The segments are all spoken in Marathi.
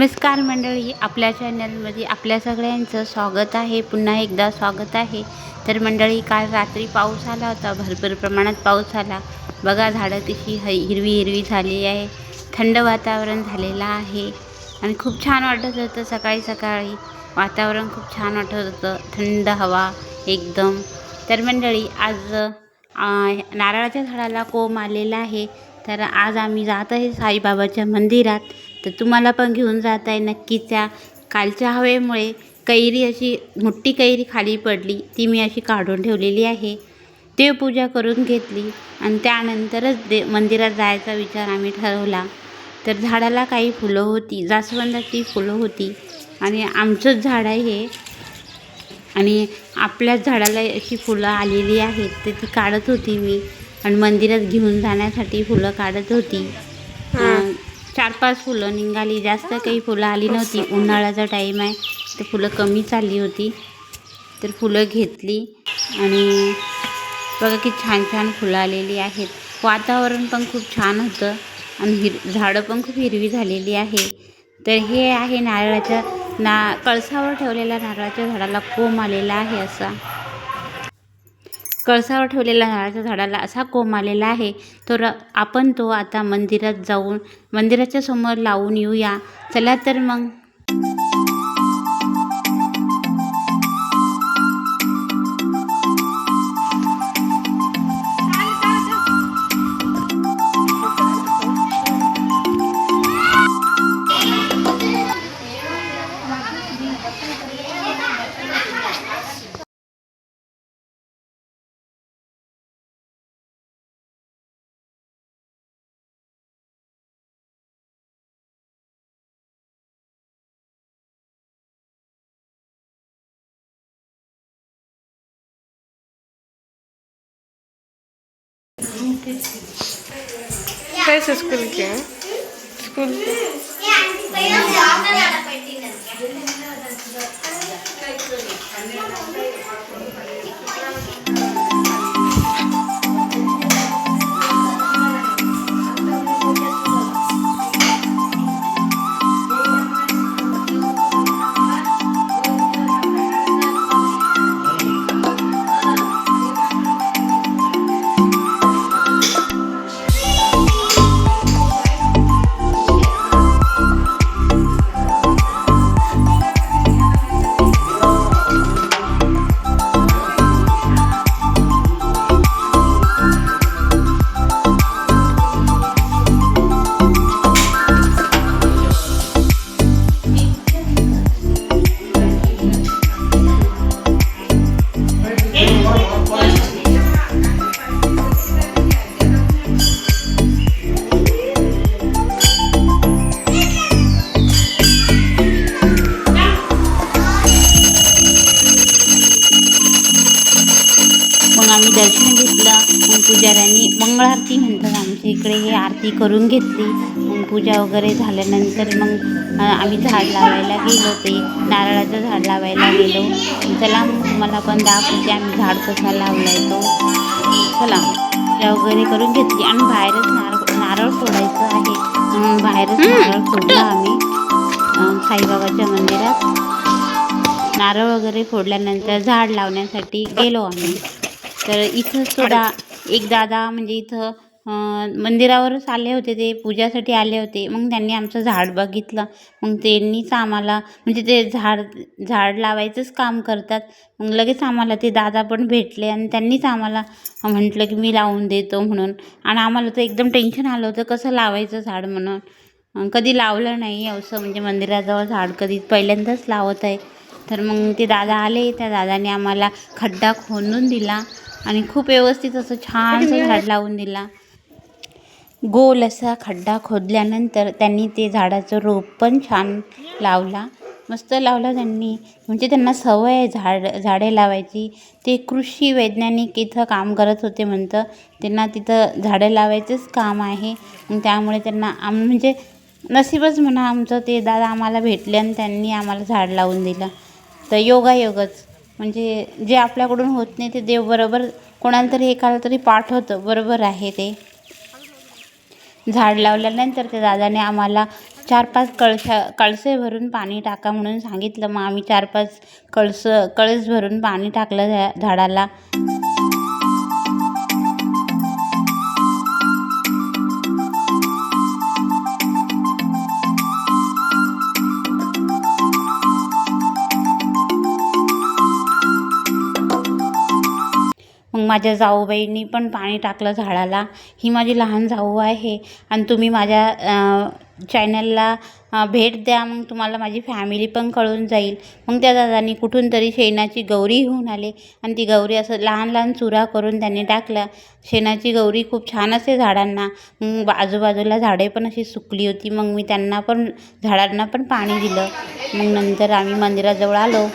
नमस्कार मंडळी आपल्या चॅनलमध्ये आपल्या सगळ्यांचं स्वागत आहे. पुन्हा एकदा स्वागत आहे. तर मंडळी काल रात्री पाऊस आला होता. भरपूर प्रमाणात पाऊस आला. बघा झाडं कशी ह हिरवी हिरवी झाली आहे. थंड वातावरण झालेलं आहे. आणि खूप छान वाटत होतं सकाळी सकाळी. वातावरण खूप छान वाटत होतं. थंड हवा एकदम. तर मंडळी आज नारळाच्या झाडाला कोंब आलेला आहे. तर आज आम्ही जात आहे साईबाबाच्या मंदिरात. तर तुम्हाला पण घेऊन जात आहे नक्कीच या कालच्या हवेमुळे. कैरी अशी मोठी कैरी खाली पडली ती मी अशी काढून ठेवलेली आहे. देवपूजा करून घेतली आणि त्यानंतरच दे मंदिरात जायचा विचार आम्ही ठरवला. तर झाडाला काही फुलं होती जास्वंदाची फुलं होती आणि आमचंच झाड आहे. हे आणि आपल्याच झाडाला अशी फुलं आलेली आहेत तर ती काढत होती मी. आणि मंदिरात घेऊन जाण्यासाठी फुलं काढत होती. चार पाच फुलं निघाली. जास्त काही फुलं आली नव्हती. उन्हाळ्याचा टाईम आहे. तर फुलं कमीच आली होती. तर फुलं घेतली. आणि बघा की छान छान फुलं आलेली आहेत. वातावरण पण खूप छान होतं. आणि हिर झाडं पण खूप हिरवी झालेली आहे. तर हे आहे नारळाच्या ना कळसावर ठेवलेल्या नारळाच्या झाडाला कोंब आलेला आहे असा. कळसावर ठेवलेल्या नारळाच्या झाडाला असा कोंब आलेला आहे. तर आपण तो आता मंदिरात जाऊन मंदिराच्या समोर लावून येऊया. चला तर मग. कैसे स्कूल के हैं? स्कूल के घेतलं मग पुजाऱ्यांनी मंगळारती म्हणतात. आमच्या इकडे हे आरती करून घेतली. मग पूजा वगैरे झाल्यानंतर मग आम्ही झाड लावायला गेलो ते नारळाचं झाड लावायला गेलो. चला तुम्हाला पण दाखवते आम्ही झाड कसा लावलाय तो. चला पूजा वगैरे करून घेतली. आणि बाहेरच नारळ नारळ फोडायचं आहे. म्हणून बाहेरच नारळ फोडला आम्ही. साईबाबाच्या मंदिरात. नारळ वगैरे फोडल्यानंतर झाड लावण्यासाठी गेलो आम्ही. तर इथं सुद्धा एक दादा म्हणजे इथं मंदिरावरच आले होते ते पूजासाठी आले होते. मग त्यांनी आमचं झाड बघितलं. मग त्यांनीच आम्हाला म्हणजे ते झाड झाड लावायचंच काम करतात. मग लगेच आम्हाला ते दादा पण भेटले आणि त्यांनीच आम्हाला म्हटलं की मी लावून देतो म्हणून. आणि आम्हाला तर एकदम टेन्शन आलं होतं कसं लावायचं झाड म्हणून. कधी लावलं नाही असं म्हणजे मंदिराजवळ झाड कधी पहिल्यांदाच लावत आहे. तर मग ते दादा आले त्या दादाने आम्हाला खड्डा खोदून दिला. आणि खूप व्यवस्थित असं छानसं झाड लावून दिला. गोल असा खड्डा खोदल्यानंतर त्यांनी ते झाडाचं रोप पण छान लावला. मस्त लावला त्यांनी. म्हणजे त्यांना सवय आहे झाड झाडे लावायची. ते कृषी वैज्ञानिक इथं काम करत होते म्हणतं. त्यांना तिथं झाडं लावायचंच काम आहे. त्यामुळे त्यांना आम म्हणजे नशीबच म्हणा आमचं ते दादा आम्हाला भेटले आणि त्यांनी आम्हाला झाड लावून दिलं. तर योगायोगच. म्हणजे जे आपल्याकडून होत नाही ते देव बरोबर कोणाला तरी एकाला तरी पाठवतं बरोबर आहे ते. झाड लावल्यानंतर त्या दादाने आम्हाला चार पाच कळशा कळसे भरून पाणी टाका म्हणून सांगितलं. मग आम्ही चार पाच कळस कळस भरून पाणी टाकलं झा झाडाला. मग माझ्या जाऊबाईंनी पण पाणी टाकलं झाडाला. ही माझी लहान जाऊ आहे आणि तुम्ही माझ्या चॅनलला भेट द्या. मग तुम्हाला माझी फॅमिली पण कळून जाईल. मग त्या दादानी कुठून तरी शेणाची गौरी घेऊन आले आणि ती गौरी असं लहान लहान चुरा करून त्यांनी टाकल्या शेणाची गौरी खूप छान असते झाडांना. मग आजूबाजूला झाडे पण अशी सुकली होती. मग मी त्यांना पण झाडांना पण पाणी दिलं. मग नंतर आम्ही मंदिराजवळ आलो.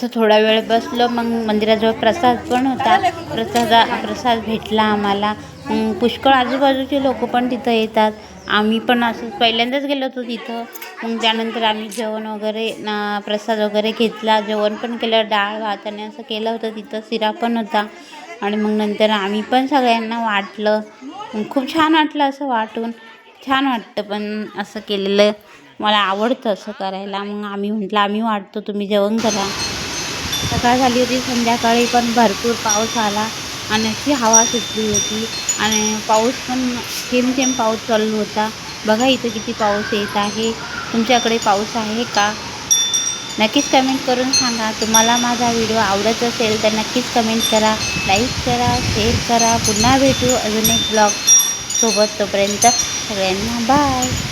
असं थोडा वेळ बसलो मग मंदिराजवळ प्रसाद पण होता. प्रसादा प्रसाद भेटला आम्हाला. पुष्कळ आजूबाजूचे लोक पण तिथं येतात. आम्ही पण असं पहिल्यांदाच गेलो होतो तिथं. मग त्यानंतर आम्ही जेवण वगैरे प्रसाद वगैरे घेतला. जेवण पण केलं डाळ भात आणि असं केलं होतं. तिथं सिरा पण होता. आणि मग नंतर आम्ही पण सगळ्यांना वाटलं. खूप छान वाटलं असं वाटून. छान वाटतं पण असं केलेलं. मला आवडतं असं करायला. मग आम्ही म्हटलं आम्ही वाटतो तुम्ही जेवण करा. सकाळ झाली होती संध्याकाळी पण भरपूर पाऊस आला आणि अशी हवा सुटली होती आणि पाऊस पण थेंब थेंब पाऊस चालू होता. बघा इथं किती पाऊस येत आहे. तुमच्याकडे पाऊस आहे का? नक्कीच कमेंट करून सांगा. तुम्हाला माझा व्हिडिओ आवडत असेल तर नक्कीच कमेंट करा लाईक करा शेअर करा. पुन्हा भेटू अजून एक ब्लॉग सोबत तोपर्यंत सगळ्यांना बाय